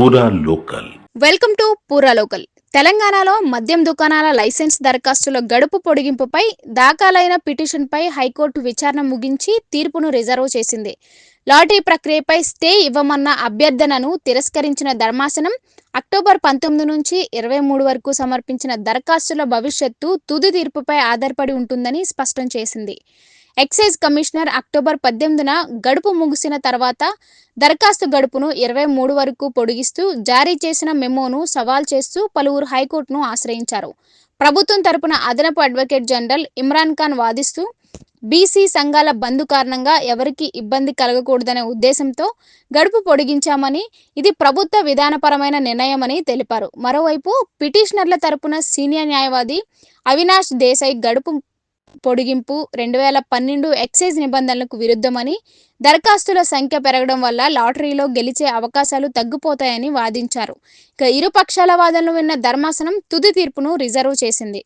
పూరా local welcome to పూరా local తెలంగాణలో మద్యం దుకాణాల లైసెన్స్ దరఖాస్తుల గడుపు పొడిగింపుపై దాఖలైన పిటిషన్పై హైకోర్టు విచారణ ముగించి తీర్పును రిజర్వ్ చేసింది. లాటరీ ప్రక్రియపై స్టే ఇవ్వమన్న అభ్యర్థనను తిరస్కరించిన ధర్మాసనం అక్టోబర్ పంతొమ్మిది నుంచి ఇరవై మూడు వరకు సమర్పించిన దరఖాస్తుల భవిష్యత్తు తుది తీర్పుపై ఆధారపడి ఉంటుందని స్పష్టం చేసింది. ఎక్సైజ్ కమిషనర్ అక్టోబర్ పద్దెనిమిదిన గడుపు ముగిసిన తర్వాత దరఖాస్తు గడుపును ఇరవై మూడు వరకు పొడిగిస్తూ జారీ చేసిన మెమోను సవాల్ చేస్తూ పలువురు హైకోర్టును ఆశ్రయించారు. ప్రభుత్వం తరపున అదనపు అడ్వకేట్ జనరల్ ఇమ్రాన్ ఖాన్ వాదిస్తూ బీసీ సంఘాల బంద్ కారణంగా ఎవరికి ఇబ్బంది కలగకూడదనే ఉద్దేశంతో గడుపు పొడిగించామని ఇది ప్రభుత్వ విధానపరమైన నిర్ణయమని తెలిపారు. మరోవైపు పిటిషనర్ల తరపున సీనియర్ న్యాయవాది అవినాష్ దేశాయ్ గడుపు పొడిగింపు రెండు వేల పన్నెండు ఎక్సైజ్ నిబంధనలకు విరుద్ధమని దరఖాస్తుల సంఖ్య పెరగడం వల్ల లాటరీలో గెలిచే అవకాశాలు తగ్గిపోతాయని వాదించారు. ఇక ఇరు పక్షాల వాదనలు విన్న ధర్మాసనం తుది తీర్పును రిజర్వ్ చేసింది.